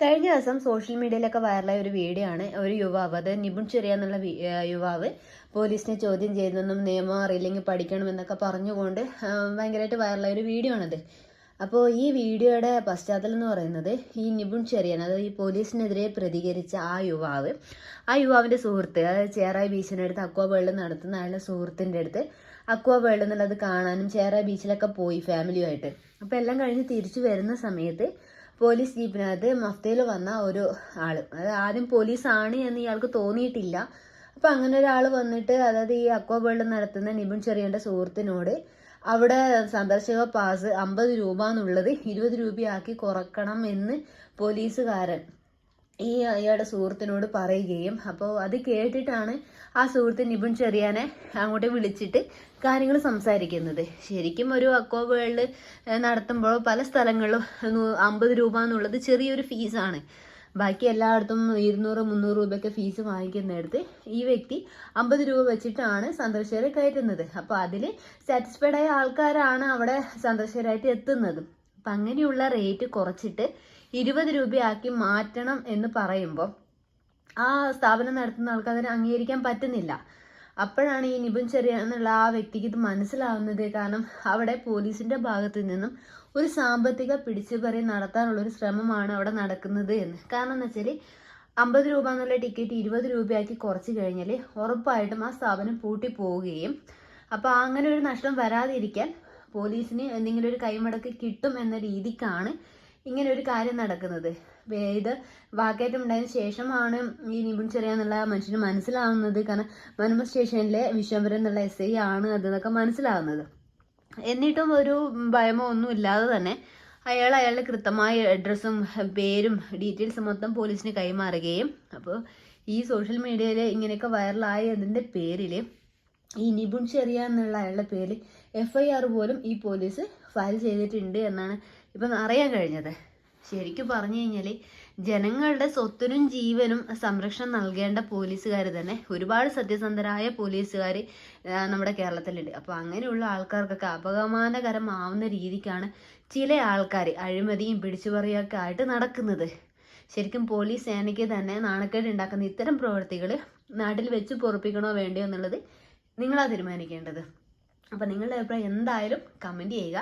കഴിഞ്ഞ ദിവസം സോഷ്യൽ മീഡിയയിലൊക്കെ വൈറലായ ഒരു വീഡിയോ ആണ് ഒരു യുവാവ് അത് നിപുൺ ചെറിയ എന്നുള്ള യുവാവ് പോലീസിനെ ചോദ്യം ചെയ്യുന്നതും നിയമം അറിയില്ലെങ്കിൽ പഠിക്കണമെന്നൊക്കെ പറഞ്ഞുകൊണ്ട് ഭയങ്കരമായിട്ട് വൈറലായ ഒരു വീഡിയോ ആണത്. അപ്പോൾ ഈ വീഡിയോയുടെ പശ്ചാത്തലം എന്ന് പറയുന്നത് ഈ നിപുൺ ചെറിയൻ അതായത് ഈ പോലീസിനെതിരെ പ്രതികരിച്ച ആ യുവാവ് ആ യുവാവിന്റെ സുഹൃത്ത് അതായത് ചേറായി ബീച്ചിന്റെ അടുത്ത് അക്വാ വേൾഡ് നടത്തുന്ന അയാളുടെ സുഹൃത്തിന്റെ അടുത്ത് അക്വാ വേൾഡ് എന്നുള്ളത് കാണാനും ചേറായി ബീച്ചിലൊക്കെ പോയി ഫാമിലിയുമായിട്ട് അപ്പോൾ എല്ലാം കഴിഞ്ഞ് തിരിച്ചു വരുന്ന സമയത്ത് പോലീസ് ജീപ്പിനകത്ത് മഫ്തയിൽ വന്ന ഒരു ആൾ. അത് ആദ്യം പോലീസാണ് എന്ന് ഇയാൾക്ക് തോന്നിയിട്ടില്ല. അപ്പൊ അങ്ങനെ ഒരാൾ വന്നിട്ട് അതായത് ഈ അക്വാ വേൾഡ് നടത്തുന്ന നിബിൻ ചെറിയന്റെ സുഹൃത്തിനോട് അവിടെ സന്ദർശക പാസ് അമ്പത് രൂപ എന്നുള്ളത് ഇരുപത് രൂപയാക്കി കുറക്കണം എന്ന് പോലീസുകാരൻ ഈ അയാളുടെ സുഹൃത്തിനോട് പറയുകയും അപ്പോൾ അത് കേട്ടിട്ടാണ് ആ സുഹൃത്ത് നിപുൺ ചെറിയാനെ അങ്ങോട്ട് വിളിച്ചിട്ട് കാര്യങ്ങൾ സംസാരിക്കുന്നത്. ശരിക്കും ഒരു അക്കോ വേൾഡ് നടത്തുമ്പോൾ പല സ്ഥലങ്ങളും അമ്പത് രൂപ എന്നുള്ളത് ചെറിയൊരു ഫീസാണ്. ബാക്കി എല്ലായിടത്തും ഇരുന്നൂറ് മുന്നൂറ് രൂപയൊക്കെ ഫീസ് വാങ്ങിക്കുന്നിടത്ത് ഈ വ്യക്തി അമ്പത് രൂപ വെച്ചിട്ടാണ് സന്ദർശകരെ കയറ്റുന്നത്. അപ്പോൾ അതിൽ സാറ്റിസ്ഫൈഡ് ആയ ആൾക്കാരാണ് അവിടെ സന്ദർശകരായിട്ട് എത്തുന്നത്. അപ്പം അങ്ങനെയുള്ള റേറ്റ് കുറച്ചിട്ട് ഇരുപത് രൂപയാക്കി മാറ്റണം എന്ന് പറയുമ്പോൾ ആ സ്ഥാപനം നടത്തുന്ന ആൾക്ക് അതിനെ അംഗീകരിക്കാൻ പറ്റുന്നില്ല. അപ്പോഴാണ് ഈ നിപുൻ ചെറിയ എന്നുള്ള ആ വ്യക്തിക്ക് ഇത് മനസ്സിലാവുന്നത്. കാരണം അവിടെ പോലീസിന്റെ ഭാഗത്ത് നിന്നും ഒരു സാമ്പത്തിക പിടിച്ചുപറി നടത്താനുള്ള ഒരു ശ്രമമാണ് അവിടെ നടക്കുന്നത് എന്ന്. കാരണം എന്ന് വെച്ചാൽ അമ്പത് രൂപ എന്നുള്ള ടിക്കറ്റ് ഇരുപത് രൂപയാക്കി കുറച്ച് കഴിഞ്ഞാൽ ഉറപ്പായിട്ടും ആ സ്ഥാപനം പൂട്ടി പോവുകയും അപ്പോൾ അങ്ങനെ ഒരു നഷ്ടം വരാതിരിക്കാൻ പോലീസിന് എന്തെങ്കിലും ഒരു കൈമടക്ക് കിട്ടും എന്ന രീതിക്കാണ് ഇങ്ങനെ ഒരു കാര്യം നടക്കുന്നത്. ഇത് വാക്കേറ്റം ഉണ്ടായതിനു ശേഷമാണ് ഈ നിപുൺ ചെറിയ എന്നുള്ള മനുഷ്യന് മനസ്സിലാവുന്നത്. കാരണം മനുമ സ്റ്റേഷനിലെ വിശ്വംഭരൻ എന്നുള്ള എസ് ഐ ആണ് അതെന്നൊക്കെ മനസ്സിലാവുന്നത്. എന്നിട്ടും ഒരു ഭയമോ ഒന്നും ഇല്ലാതെ തന്നെ അയാൾ അയാളുടെ കൃത്യമായ അഡ്രസ്സും പേരും ഡീറ്റെയിൽസും മൊത്തം പോലീസിന് കൈമാറുകയും അപ്പോൾ ഈ സോഷ്യൽ മീഡിയയിൽ ഇങ്ങനെയൊക്കെ വൈറലായതിന്റെ പേരിൽ ഈ നിപുൺ ചെറിയ എന്നുള്ള അയാളുടെ പേരിൽ എഫ് ഐ ആർ പോലും ഈ പോലീസ് ഫയൽ ചെയ്തിട്ടുണ്ട് എന്നാണ് ഇപ്പം അറിയാൻ കഴിഞ്ഞത്. ശരിക്കും പറഞ്ഞു കഴിഞ്ഞാൽ ജനങ്ങളുടെ സ്വത്തിനും ജീവനും സംരക്ഷണം നൽകേണ്ട പോലീസുകാർ തന്നെ ഒരുപാട് സത്യസന്ധരായ പോലീസുകാർ നമ്മുടെ കേരളത്തിലുണ്ട്. അപ്പോൾ അങ്ങനെയുള്ള ആൾക്കാർക്കൊക്കെ അപമാനകരമാവുന്ന രീതിക്കാണ് ചില ആൾക്കാർ അഴിമതിയും പിടിച്ചുപറിയൊക്കെ ആയിട്ട് നടക്കുന്നത്. ശരിക്കും പോലീസ് സേനയ്ക്ക് തന്നെ നാണക്കേട് ഉണ്ടാക്കുന്ന ഇത്തരം പ്രവൃത്തികൾ നാട്ടിൽ വെച്ച് പൊറപ്പിക്കണോ വേണ്ടയോ എന്നുള്ളത് നിങ്ങളാ തീരുമാനിക്കേണ്ടത്. അപ്പം നിങ്ങളുടെ അഭിപ്രായം എന്തായാലും കമന്റ് ചെയ്യുക.